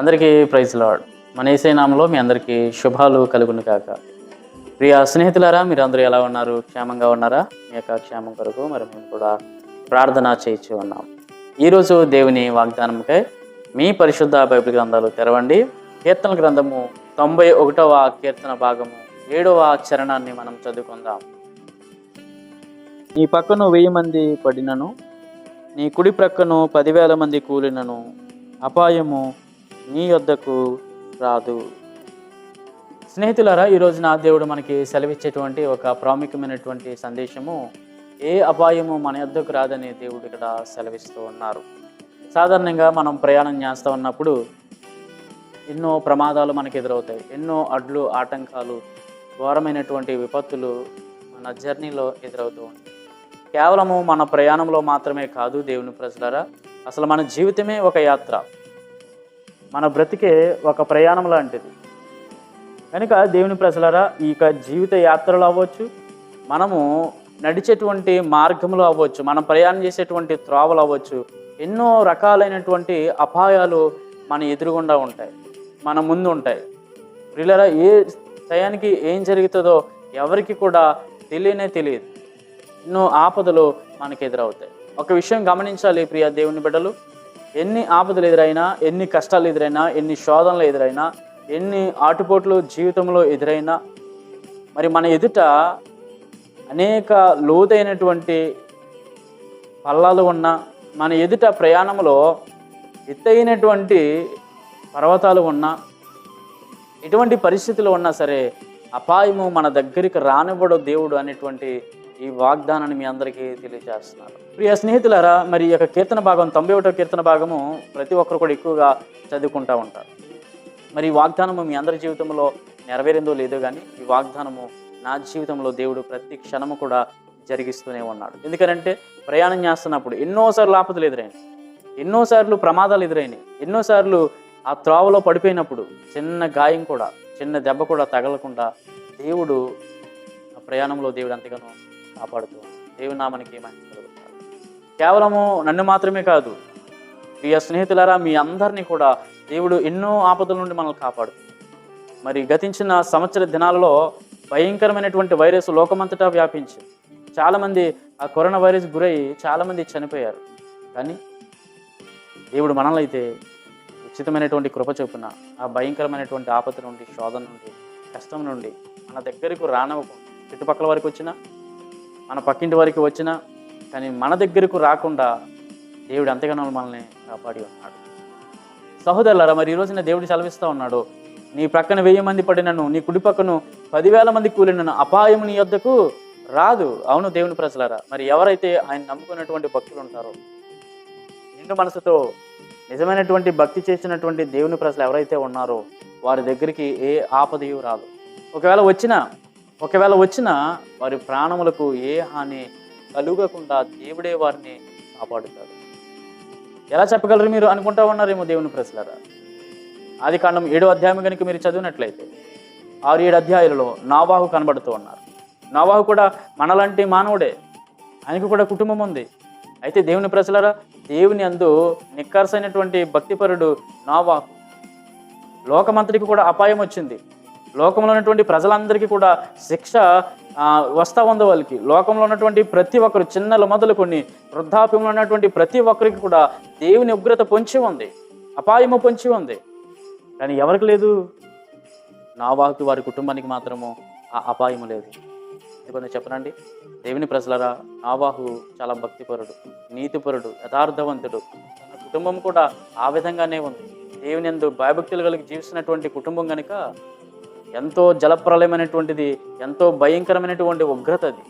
అందరికీ praise lord. మన ఏసై నామంలో మీ అందరికీ శుభాలు కలుగును కాక ప్రియ స్నేహితులారా మీరు అందరూ ఎలా ఉన్నారు? క్షేమంగా ఉన్నారా? మీ యొక్క క్షేమం కొరకు మరి మేము కూడా ప్రార్థన చేయించి ఉన్నాం. ఈరోజు దేవుని వాగ్దానంకై మీ పరిశుద్ధ బైబిల్ గ్రంథాలు తెరవండి. కీర్తన గ్రంథము తొంభై ఒకటవ కీర్తన భాగము ఏడవ చరణాన్ని మనం చదువుకుందాం. నీ పక్కను వెయ్యి మంది పడినను నీ కుడి ప్రక్కను పదివేల మంది కూలినను అపాయము నీ యొద్దకు రాదు. స్నేహితులారా ఈరోజు నా దేవుడు మనకి సెలవిచ్చేటువంటి ఒక ప్రాముఖ్యమైనటువంటి సందేశము ఏ అపాయము మన యొద్దకు రాదని దేవుడు ఇక్కడ సెలవిస్తూ ఉన్నారు. సాధారణంగా మనం ప్రయాణం చేస్తూ ఉన్నప్పుడు ఎన్నో ప్రమాదాలు మనకు ఎదురవుతాయి. ఎన్నో అడ్లు ఆటంకాలు ఘోరమైనటువంటి విపత్తులు మన జర్నీలో ఎదురవుతూ ఉంటాయి. కేవలము మన ప్రయాణంలో మాత్రమే కాదు దేవుని ప్రజలరా అసలు మన జీవితమే ఒక యాత్ర. మన బ్రతికే ఒక ప్రయాణం లాంటిది. కనుక దేవుని ప్రజలరా ఈ యొక్క జీవిత యాత్రలు అవ్వచ్చు మనము నడిచేటువంటి మార్గములు అవ్వచ్చు మనం ప్రయాణం చేసేటువంటి త్రోవలు అవ్వచ్చు ఎన్నో రకాలైనటువంటి అపాయాలు మన ఎదురుగుండా ఉంటాయి మన ముందు ఉంటాయి ప్రిల్లరా ఏ టయానికి ఏం జరుగుతుందో ఎవరికి కూడా తెలియనే తెలియదు. ఎన్నో ఆపదలు మనకు ఎదురవుతాయి. ఒక విషయం గమనించాలి ప్రియ దేవుని బిడ్డలు. ఎన్ని ఆపదలు ఎదురైనా ఎన్ని కష్టాలు ఎదురైనా ఎన్ని శోధనలు ఎదురైనా ఎన్ని ఆటుపోట్లు జీవితంలో ఎదురైనా మరి మన ఎదుట అనేక లోతైనటువంటి పల్లాలు ఉన్న మన ఎదుట ప్రయాణంలో ఎత్తైనటువంటి పర్వతాలు ఉన్నా ఎటువంటి పరిస్థితులు ఉన్నా సరే అపాయము మన దగ్గరికి రానివ్వడు దేవుడు అనేటువంటి ఈ వాగ్దానాన్ని మీ అందరికీ తెలియజేస్తున్నారు ప్రియ స్నేహితులారా మరి ఈ యొక్క కీర్తన భాగం తొంభై ఒకటో కీర్తన భాగము ప్రతి ఒక్కరు కూడా ఎక్కువగా చదువుకుంటూ ఉంటారు. మరి ఈ వాగ్దానము మీ అందరి జీవితంలో నెరవేరిందో లేదో కానీ ఈ వాగ్దానము నా జీవితంలో దేవుడు ప్రతి క్షణము కూడా జరిగిస్తూనే ఉన్నాడు. ఎందుకంటే ప్రయాణం చేస్తున్నప్పుడు ఎన్నోసార్లు ఆపదలు ఎదురైనాయి. ఎన్నోసార్లు ప్రమాదాలు ఎదురైనాయి. ఎన్నోసార్లు ఆ త్రోవలో పడిపోయినప్పుడు చిన్న గాయం కూడా చిన్న దెబ్బ కూడా తగలకుండా దేవుడు ఆ ప్రయాణంలో దేవుడు అంతగానో కాపాడుతూ దేవుని నామానికి మహిమ కేవలము నన్ను మాత్రమే కాదు ప్రియ స్నేహితులారా మీ అందరినీ కూడా దేవుడు ఎన్నో ఆపదల నుండి మనల్ని కాపాడుతుంది. మరి గతించిన సంవత్సర దినాలలో భయంకరమైనటువంటి వైరస్ లోకమంతటా వ్యాపించింది. చాలామంది ఆ కరోనా వైరస్ గురై చాలామంది చనిపోయారు. కానీ దేవుడు మనల్ని అయితే ఉచితమైనటువంటి కృప చొప్పున ఆ భయంకరమైనటువంటి ఆపద నుండి శోధన నుండి కష్టం నుండి మన దగ్గరకు రానవ్వకుండా చుట్టుపక్కల వరకు వచ్చినా మన పక్కింటి వరకు వచ్చినా కానీ మన దగ్గరకు రాకుండా దేవుడు ఎంతగానో మనల్ని కాపాడి ఉన్నాడు. సహోదరులారా మరి ఈ రోజున దేవుడు సెలవిస్తూ ఉన్నాడు నీ ప్రక్కన వెయ్యి మంది పడినను నీ కుడి పక్కను పదివేల మంది కూలినను అపాయం నీ యొద్దకు రాదు. అవును దేవుని ప్రజలారా మరి ఎవరైతే ఆయన నమ్ముకున్నటువంటి భక్తులు ఉంటారో నిండు మనసుతో నిజమైనటువంటి భక్తి చేసినటువంటి దేవుని ప్రజలు ఎవరైతే ఉన్నారో వారి దగ్గరికి ఏ ఆపదయు రాదు. ఒకవేళ వచ్చినా ఒకవేళ వచ్చినా వారి ప్రాణములకు ఏ హాని కలుగకుండా దేవుడే వారిని కాపాడుతాడు. ఎలా చెప్పగలరు మీరు? అనుకుంటా ఉన్నారేమో దేవుని ప్రజలారా. ఆది కాండం ఏడో అధ్యాయం కనుక మీరు చదివినట్లయితే ఆరు ఏడు అధ్యాయులలో నావాహు కనబడుతూ ఉన్నారు. నావాహు కూడా మనలాంటి మానవుడే. ఆయనకు కూడా కుటుంబం ఉంది. అయితే దేవుని ప్రజలరా దేవుని అందు నిక్కర్సైనటువంటి భక్తిపరుడు నావాహు. లోకమంతటికి కూడా అపాయం వచ్చింది. లోకంలో ఉన్నటువంటి ప్రజలందరికీ కూడా శిక్ష వస్తా ఉంది వాళ్ళకి. లోకంలో ఉన్నటువంటి ప్రతి ఒక్కరు చిన్నలు మొదలుకొని వృద్ధాప్యంలో ఉన్నటువంటి ప్రతి ఒక్కరికి కూడా దేవుని ఉగ్రత పొంచి ఉంది అపాయము పొంచి ఉంది. కానీ ఎవరికి లేదు? నావాహుకి వారి కుటుంబానికి మాత్రము ఆ అపాయము లేదు. ఎందుకంటే చెప్పనండి దేవుని ప్రజలరా నావాహు చాలా భక్తిపరుడు నీతిపరుడు యథార్థవంతుడు. తన కుటుంబం కూడా ఆ విధంగానే ఉంది. దేవుని ఎందు భయభక్తులు కలిగి జీవిస్తున్నటువంటి కుటుంబం కనుక ఎంతో జలప్రలయమైనటువంటిది ఎంతో భయంకరమైనటువంటి ఉగ్రత అది.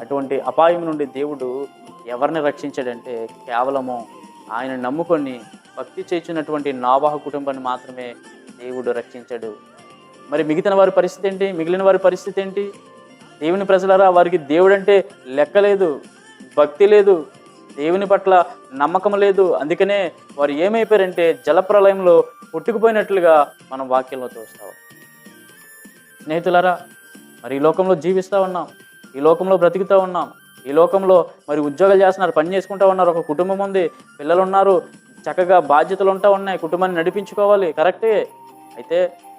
అటువంటి అపాయం నుండి దేవుడు ఎవరిని రక్షించాడంటే కేవలము ఆయన నమ్ముకొని భక్తి చేసినటువంటి నావాహ కుటుంబాన్ని మాత్రమే దేవుడు రక్షించాడు. మరి మిగతా వారి పరిస్థితి ఏంటి? మిగిలిన వారి పరిస్థితి ఏంటి? దేవుని ప్రజలారా వారికి దేవుడు అంటే లెక్క లేదు భక్తి లేదు దేవుని పట్ల నమ్మకం లేదు. అందుకనే వారు ఏమైపోయారంటే జలప్రలయంలో పుట్టుకుపోయినట్లుగా మనం వాక్యంలో చూస్తాం. స్నేహితులరా మరి ఈ లోకంలో జీవిస్తూ ఉన్నాం ఈ లోకంలో బ్రతుకుతూ ఉన్నాం ఈ లోకంలో మరి ఉద్యోగాలు చేస్తున్నారు పని చేసుకుంటూ ఉన్నారు ఒక కుటుంబం ఉంది పిల్లలు ఉన్నారు చక్కగా బాధ్యతలు ఉంటా ఉన్నాయి కుటుంబాన్ని నడిపించుకోవాలి కరెక్టే. అయితే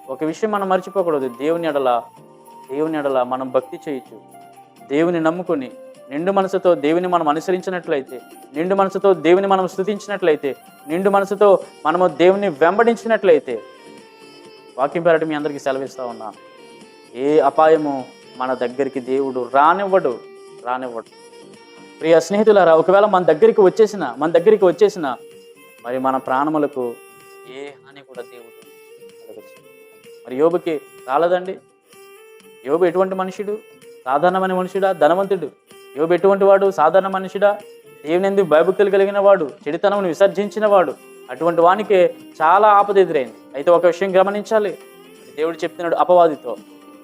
ఒక విషయం మనం మర్చిపోకూడదు దేవుని ఎడల దేవుని ఎడల మనం భక్తి చేయొచ్చు దేవుని నమ్ముకొని నిండు మనసుతో దేవుని మనం అనుసరించినట్లయితే నిండు మనసుతో దేవుని మనం స్థుతించినట్లయితే నిండు మనసుతో మనము దేవుని వెంబడించినట్లయితే వాక్యం పేరట మీ అందరికీ సెలవిస్తూ ఉన్నాను ఏ అపాయము మన దగ్గరికి దేవుడు రానివ్వడు రానివ్వడు. ప్రియ స్నేహితులారా ఒకవేళ మన దగ్గరికి వచ్చేసిన మన దగ్గరికి వచ్చేసిన మరి మన ప్రాణములకు ఏ హాని కూడా దేవుడు కలగచ్చు మరి యోబుకి రాలేదండి. యోబు ఎటువంటి మనుషుడు? సాధారణమైన మనుషుడా? ధనవంతుడు. యోబు ఎటువంటి వాడు? సాధారణ మనుషుడా? దేవునిందు భయభక్తులు కలిగిన వాడు చెడితనమును విసర్జించిన వాడు. అటువంటి వానికే చాలా ఆపద ఎదురైంది. అయితే ఒక విషయం గమనించాలి. దేవుడు చెప్తున్నాడు అపవాదితో.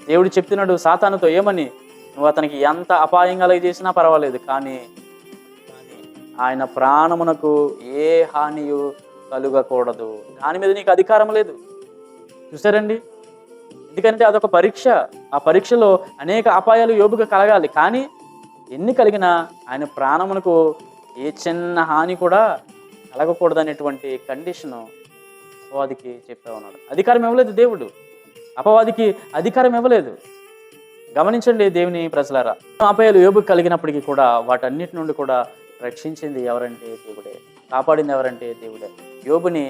దేవుడు చెప్తున్నాడు సాతానుతో ఏమని? నువ్వు అతనికి ఎంత అపాయం కలగ చేసినా పర్వాలేదు కానీ ఆయన ప్రాణమునకు ఏ హానియు కలుగకూడదు. దాని మీద నీకు అధికారం లేదు. చూసారండి? ఎందుకంటే అదొక పరీక్ష. ఆ పరీక్షలో అనేక అపాయాలు యోబుగా కలగాలి కానీ ఎన్ని కలిగినా ఆయన ప్రాణమునకు ఏ చిన్న హాని కూడా కలగకూడదు అనేటువంటి కండిషను వాదికి చెప్తా ఉన్నాడు. అధికారం ఇవ్వలేదు దేవుడు. అపవాదికి అధికారం ఇవ్వలేదు. గమనించండి దేవుని ప్రజలారా అపాయాలు యోబుకు కలిగినప్పటికీ కూడా వాటన్నిటి నుండి కూడా రక్షించింది ఎవరంటే దేవుడే కాపాడింది ఎవరంటే దేవుడే. యోబుని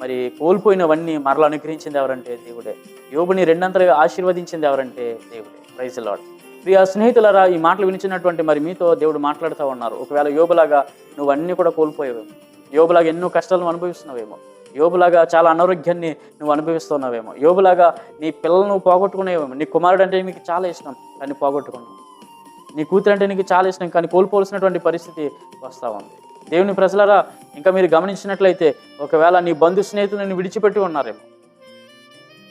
మరి కోల్పోయినవన్నీ మరలా అనుగ్రహించింది ఎవరంటే దేవుడే. యోబుని రెండంతలుగా ఆశీర్వదించింది ఎవరంటే దేవుడే. ప్రైజ్ లాడ్ ప్రియ స్నేహితులరా ఈ మాటలు వినిచినటువంటి మరి మీతో దేవుడు మాట్లాడుతూ ఉన్నారు. ఒకవేళ యోబులాగా నువ్వు అన్నీ కూడా కోల్పోయావేమో. యోబులాగా ఎన్నో కష్టాలను అనుభవిస్తున్నావేమో. యోబులాగా చాలా అనారోగ్యాన్ని నువ్వు అనుభవిస్తున్నావేమో. యోబులాగా నీ పిల్లలు నువ్వు పోగొట్టుకునేవేమో. నీ కుమారుడు అంటే నీకు చాలా ఇష్టం కానీ పోగొట్టుకున్నావు నీ కూతురు అంటే నీకు చాలా ఇష్టం కానీ కోల్పోవలసినటువంటి పరిస్థితి వస్తూ ఉంది. దేవుని ప్రజలరా ఇంకా మీరు గమనించినట్లయితే ఒకవేళ నీ బంధు స్నేహితులను విడిచిపెట్టి ఉన్నారేమో.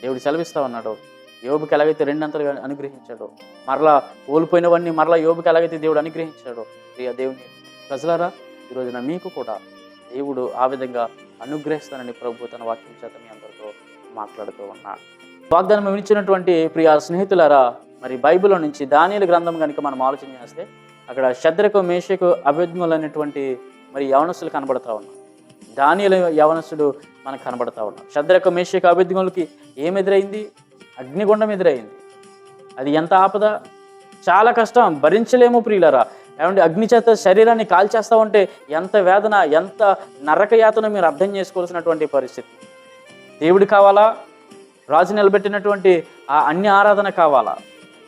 దేవుడు సెలవిస్తా ఉన్నాడు. యోబుకి ఎలాగైతే రెండంతలు అనుగ్రహించాడు మరలా కోల్పోయినవన్నీ మరలా యోబుకి ఎలాగైతే దేవుడు అనుగ్రహించాడు ప్రియ దేవుని ప్రజలారా ఈ రోజున మీకు కూడా దేవుడు ఆ విధంగా అనుగ్రహిస్తానని ప్రభు తన వాక్యం చేత మీ అందరితో మాట్లాడుతూ ఉన్నాడు వాగ్దానం ఇచ్చినటువంటి ప్రియ స్నేహితులారా మరి బైబిల్లో నుంచి దానియలు గ్రంథం కనుక మనం ఆలోచన చేస్తే అక్కడ శద్రకు మేషకు అభిజ్ఞులు అనేటువంటి మరి యవనస్తులు కనబడతా ఉన్నారు. దానియలు యవనస్తుడు మనకు కనబడతా ఉన్నాడు. శద్రకు మేషకు అభిజ్ఞులకి ఏం ఎదురైంది? అగ్నిగుండం ఎదురైంది. అది ఎంత ఆపద? చాలా కష్టం. భరించలేము ప్రియులరా. ఏమంటే అగ్ని చేత శరీరాన్ని కాల్చేస్తా ఉంటే ఎంత వేదన ఎంత నరకయాతన మీరు అర్థం చేసుకోవాల్సినటువంటి పరిస్థితి. దేవుడు కావాలా? రాజు నిలబెట్టినటువంటి ఆ అన్య ఆరాధన కావాలా?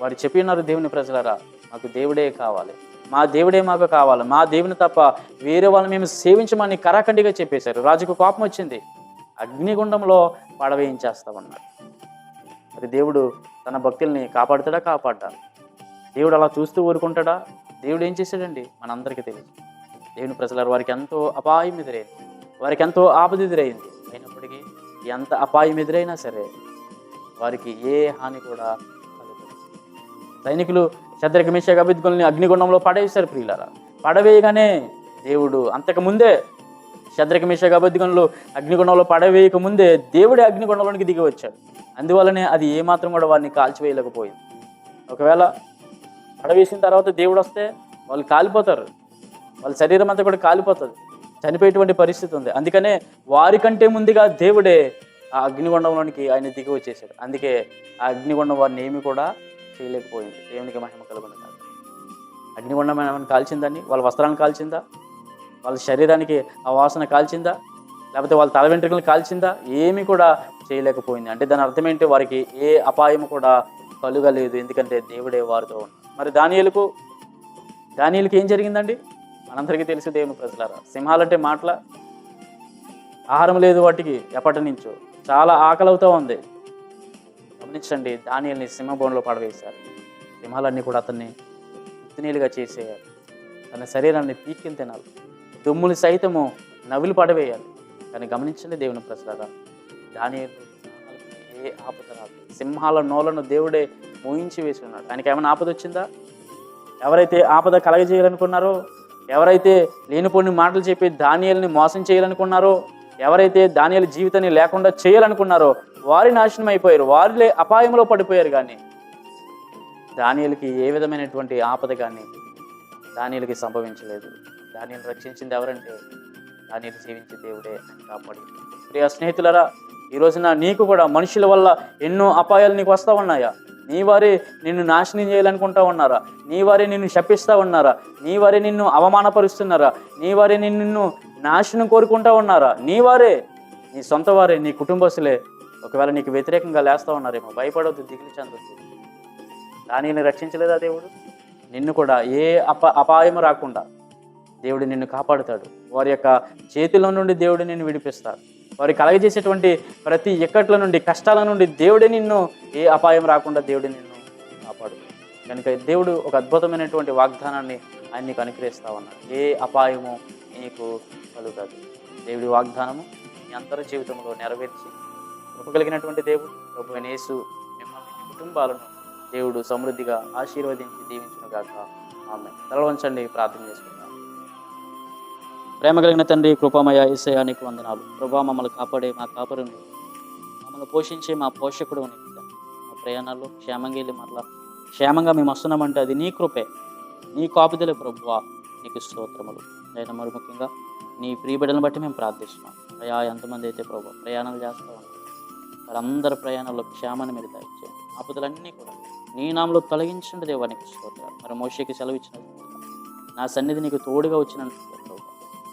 వారు చెప్పినారు దేవుని ప్రజలరా మాకు దేవుడే కావాలి. మా దేవుడే మాకు కావాలి. మా దేవుని తప్ప వేరే వాళ్ళని మేము సేవించమని కరాఖండిగా చెప్పేశారు. రాజుకు కోపం వచ్చింది. అగ్నిగుండంలో పడవేయించేస్తామన్నారు మరి దేవుడు తన భక్తుల్ని కాపాడుతాడా కాపాడ్డా? దేవుడు అలా చూస్తూ ఊరుకుంటాడా? దేవుడు ఏం చేశాడండి? మనందరికీ తెలియదు దేవుని ప్రజల వారికి ఎంతో అపాయం ఎదురైంది. వారికి ఎంతో ఆపద ఎదురైంది. అయినప్పటికీ ఎంత అపాయం ఎదురైనా సరే వారికి ఏ హాని కూడా కలగదు. సైనికులు శత్రుఘ మిషక్ అభిద్గుల్ని అగ్నిగుండంలో పడేశారు ప్రియులారా. పడవేయగానే దేవుడు అంతకుముందే ముందే శత్రుఘ మిషక్ అభిద్గులు అగ్నిగుండంలో పడవేయక ముందే దేవుడే అగ్నిగుండంలోనికి దిగి వచ్చాడు. అందువల్లనే అది ఏమాత్రం కూడా వారిని కాల్చివేయలేకపోయింది. ఒకవేళ పడవేసిన తర్వాత దేవుడు వస్తే వాళ్ళు కాలిపోతారు. వాళ్ళ శరీరం అంతా కూడా కాలిపోతుంది. చనిపోయేటువంటి పరిస్థితి ఉంది. అందుకనే వారికంటే ముందుగా దేవుడే ఆ అగ్నిగుండంలోనికి ఆయన దిగి వచ్చేసాడు. అందుకే ఆ అగ్నిగుండం వారిని ఏమి కూడా చేయలేకపోయింది. దేవునికి మహిమ కలుగును అగ్నిగుండం ఏమైనా కాల్చిందని వాళ్ళ వస్త్రాలను కాల్చిందా? వాళ్ళ శరీరానికి ఆ వాసన కాల్చిందా? లేకపోతే వాళ్ళ తల వెంట్రుకలు కాల్చిందా? ఏమీ కూడా చేయలేకపోయింది. అంటే దాని అర్థం ఏంటి? వారికి ఏ అపాయం కూడా కలుగలేదు. ఎందుకంటే దేవుడే వారితో ఉన్నాడు మరి దానియలకు దానియలకి ఏం జరిగిందండి? మనందరికీ తెలుసు దేవుని ప్రజలారా సింహాలంటే మాటల ఆహారం లేదు వాటికి ఎప్పటి నుంచో. చాలా ఆకలి ఉంది. గమనించండి దానియల్ని సింహభవన్లో పడవేశారు. సింహాలన్నీ కూడా అతన్ని ఉత్తినీలుగా చేసేయాలి. తన శరీరాన్ని పీక్కిని తినాలి. దుమ్ములు సైతము నవ్వులు పడవేయాలి. కానీ గమనించండి దేవుని ప్రసాద దానియలు ఏ ఆపద రాదు సింహాల నోలను దేవుడే మోయించి వేసి ఉన్నాడు. ఆయనకి ఏమైనా ఆపద వచ్చిందా? ఎవరైతే ఆపద కలగజేయాలనుకున్నారో ఎవరైతే లేనిపోని మాటలు చెప్పి ధాన్యాలని మోసం చేయాలనుకున్నారో ఎవరైతే ధాన్యాల జీవితాన్ని లేకుండా చేయాలనుకున్నారో వారి నాశనం అయిపోయారు. వారిలే అపాయంలో పడిపోయారు కానీ ధాన్యాలకి ఏ విధమైనటువంటి ఆపద కానీ ధాన్యాలకి సంభవించలేదు. దానిని రక్షించింది ఎవరంటే దానిని జీవించే దేవుడే అని కాపాడి. ప్రియ స్నేహితులరా ఈ రోజున నీకు కూడా మనుషుల వల్ల ఎన్నో అపాయాలు నీకు వస్తూ ఉన్నాయా? నీ వారే నిన్ను నాశనం చేయాలనుకుంటా ఉన్నారా? నీ వారే నిన్ను శపిస్తూ ఉన్నారా? నీ వారే నిన్ను అవమానపరుస్తున్నారా? నీ వారే నిన్ను నాశనం కోరుకుంటా ఉన్నారా? నీ వారే నీ సొంత వారే నీ కుటుంబస్తులే. ఒకవేళ నీకు వ్యతిరేకంగా లేస్తూ ఉన్నారేమో భయపడవద్దు దిగులు చెందొద్దు. దానిని రక్షించలేదా దేవుడు? నిన్ను కూడా ఏ అప అపాయం రాకుండా దేవుడు నిన్ను కాపాడుతాడు. వారి యొక్క చేతిలో నుండి దేవుడు నిన్ను విడిపిస్తాడు. వారి కలగజేసేటువంటి ప్రతి ఇక్కట్ల నుండి కష్టాల నుండి దేవుడే నిన్ను ఏ అపాయం రాకుండా దేవుడే నిన్ను కాపాడు. కనుక దేవుడు ఒక అద్భుతమైనటువంటి వాగ్దానాన్ని ఆయన నీకు అనుగ్రహిస్తా ఉన్నాడు. ఏ అపాయము నీకు కలుగదు. దేవుడి వాగ్దానము మీ అందరి జీవితంలో నెరవేర్చి కృపగలిగినటువంటి దేవుడు ప్రభు యేసు మిమ్మల్ని మీ కుటుంబాలను దేవుడు సమృద్ధిగా ఆశీర్వదించి దీవించును కాక ఆమె తలవంచండి ప్రార్థన చేసుకుంటాం ప్రేమ కలిగిన తండ్రి కృపామయ ఏసయ నీకు వందనాలు. ప్రభా మమ్మల్ని కాపాడే మా కాపరుని. మమ్మల్ని పోషించే మా పోషకుడు మా ప్రయాణాల్లో క్షేమంగా వెళ్ళి మరలా క్షేమంగా మేము వస్తున్నామంటే అది నీ కృపే. నీ కాపుదలే ప్రభువా. నీకు స్తోత్రములు. అయినా మరి ముఖ్యంగా నీ ప్రియబిడలను బట్టి మేము ప్రార్థిస్తున్నాం. అయా ఎంతమంది అయితే ప్రభు ప్రయాణాలు చేస్తూ ఉంటారు వారందరి ప్రయాణంలో క్షేమాన్ని మీరు దయచేయండి. ఆపదలన్నీ కూడా నీ నామలో తొలగించండి దేవానికి స్తోత్రాలు. మరి మోషకి సెలవు ఇచ్చిన నా సన్నిధి నీకు తోడుగా వచ్చినందుకు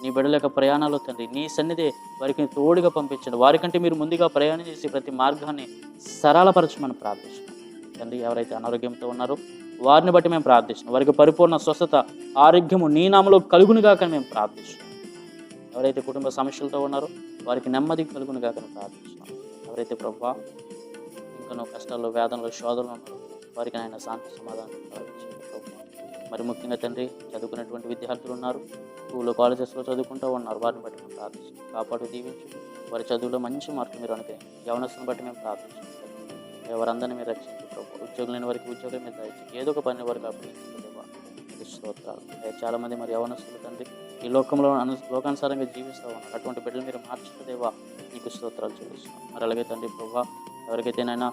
నీ బిడ్డల యొక్క ప్రయాణాలు తండ్రి. నీ సన్నిధి వారికి తోడుగా పంపించండి. వారికంటే మీరు ముందుగా ప్రయాణం చేసి ప్రతి మార్గాన్ని సరళపరచమని ప్రార్థిస్తున్నాం. తండ్రి ఎవరైతే అనారోగ్యంతో ఉన్నారో వారిని బట్టి మేము ప్రార్థిస్తున్నాం. వారికి పరిపూర్ణ స్వస్థత ఆరోగ్యము నీ నామలో కలుగునుగాక మేము ప్రార్థిస్తున్నాం. ఎవరైతే కుటుంబ సమస్యలతో ఉన్నారో వారికి నెమ్మది కలుగునుగాక ప్రార్థిస్తున్నాం. ఎవరైతే ప్రభా ఇంకనో కష్టాల్లో వేదనలో శోధనలు ఉన్నారో వారికి ఆయన శాంతి సమాధానం ప్రార్థించారు మరి ముఖ్యంగా తండ్రి చదువుకున్నటువంటి విద్యార్థులు ఉన్నారు. స్కూల్లో కాలేజెస్లో చదువుకుంటూ ఉన్నారు. వారిని బట్టి మేము ప్రార్థిస్తున్నాం. కాపాడు దీవించు. వారి చదువులో మంచి మార్కులు మీరు అనుకరించండి యవనస్తుని బట్టి మేము ప్రార్థిస్తున్నాం. ఎవరందరినీ మీరు రక్షించి ప్రభు. ఉద్యోగం లేని వారికి ఉద్యోగం మీద దయచేసి ఏదో ఒక పని వారికి అప్పగించలేవా స్తోత్రాలు. చాలామంది మరి యవనస్తులు తండ్రి ఈ లోకంలో అను లోకానుసారంగా జీవిస్తూ ఉన్నారు. అటువంటి బిడ్డలు మీరు మార్చుకుదేవా నీకు స్తోత్రాలు చూపిస్తున్నాం మరి అలాగే తండ్రి ప్రభా ఎవరికైతేనైనా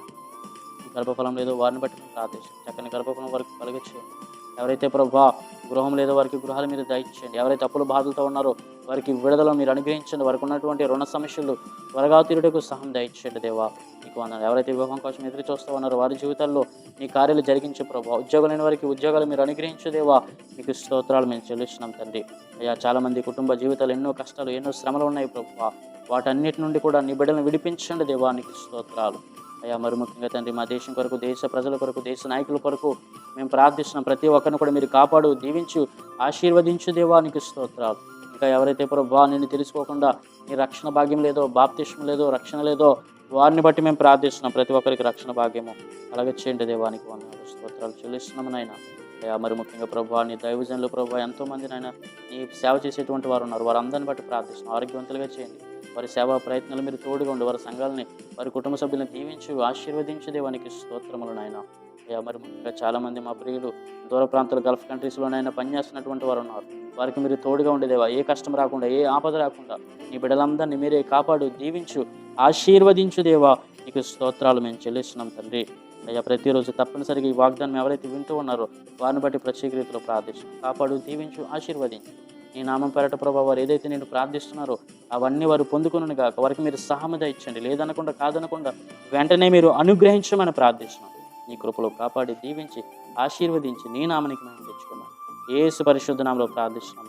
గర్భఫలం లేదో వారిని బట్టి మేము ప్రార్థిస్తాం చక్కని గర్భఫలం వారికి కలిగించేయండి ఎవరైతే ప్రభా గృహం లేదో వారికి గృహాలు మీరు దయచేయండి. ఎవరైతే అప్పుల బాధలతో ఉన్నారో వారికి విడుదల మీరు అనుగ్రహించండి. వారికి ఉన్నటువంటి రుణ సమస్యలు త్వరగా తీరుటకు సహం దయచేయండి దేవా. నీకు అన్నారు ఎవరైతే వివాహం కోసం ఎదురు చూస్తూ ఉన్నారో వారి జీవితాల్లో నీ కార్యాలు జరిగించే ప్రభావ ఉద్యోగం లేని వారికి ఉద్యోగాలు మీరు అనుగ్రహించదేవా మీకు స్తోత్రాలు మేము చెల్లిస్తున్నాం తండ్రి. అయ్యా చాలా మంది కుటుంబ జీవితాలు ఎన్నో కష్టాలు ఎన్నో శ్రమలు ఉన్నాయి ప్రభావ వాటన్నిటి నుండి కూడా నీ బిడ్డలను విడిపించండి దేవా. నీకు స్తోత్రాలు. అయ్యా మరి ముఖ్యంగా తండ్రి మా దేశం కొరకు దేశ ప్రజల కొరకు దేశ నాయకుల కొరకు మేము ప్రార్థిస్తున్నాం. ప్రతి ఒక్కరిని కూడా మీరు కాపాడు దీవించు ఆశీర్వదించు దేవానికి స్తోత్రాలు. ఇంకా ఎవరైతే ప్రభా నిన్ను తెలుసుకోకుండా నీ రక్షణ భాగ్యం లేదో బాప్తిష్యం లేదో రక్షణ లేదో వారిని బట్టి మేము ప్రార్థిస్తున్నాం. ప్రతి ఒక్కరికి రక్షణ భాగ్యము. అలాగే చేయండి దేవానికి వందనాలు స్తోత్రాలు చెల్లిస్తున్నాము నాయన. అయ్యా మరి ముఖ్యంగా ప్రభు నీ దైవజనులు ప్రభు ఎంతో మంది నాయన నీ సేవ చేసేటువంటి వారు ఉన్నారు. వారందరిని బట్టి ప్రార్థిస్తున్నాం. ఆరోగ్యవంతులుగా చేయండి. వారి సేవా ప్రయత్నాలు మీరు తోడుగా ఉండి వారి సంఘాలని వారి కుటుంబ సభ్యులను దీవించు ఆశీర్వదించు దేవానికి స్తోత్రములు నాయన. అయ్యా మరి ముఖ్యంగా చాలామంది మా ప్రియులు దూర ప్రాంతాలు గల్ఫ్ కంట్రీస్లోనైనా పనిచేస్తున్నటువంటి వారు ఉన్నారు. వారికి మీరు తోడుగా ఉండేదేవా ఏ కష్టం రాకుండా ఏ ఆపద రాకుండా నీ బిడ్డలందరినీ మీరే కాపాడు దీవించు ఆశీర్వదించు దేవా. నీకు స్తోత్రాలు మేము చెల్లిస్తున్నాం తండ్రి. అయ్యా ప్రతిరోజు తప్పనిసరిగా ఈ వాగ్దానం ఎవరైతే వింటూ ఉన్నారో వారిని బట్టి ప్రత్యేక రీతిలో ప్రార్థించు. కాపాడు దీవించు ఆశీర్వదించు. నీ నామం పెరట ప్రభావ వారు ఏదైతే నేను ప్రార్థిస్తున్నారో అవన్నీ వారు పొందుకును కాక వారికి మీరు సహమత ఇచ్చండి. లేదనకుండా కాదనకుండా వెంటనే మీరు అనుగ్రహించమని ప్రార్థిస్తున్నాను నీ కృపలో కాపాడి దీవించి ఆశీర్వదించి నీ నామనికి మేము తెచ్చుకున్నాను ఏసు పరిశుద్ధ నామలో ప్రార్థిస్తున్నాం.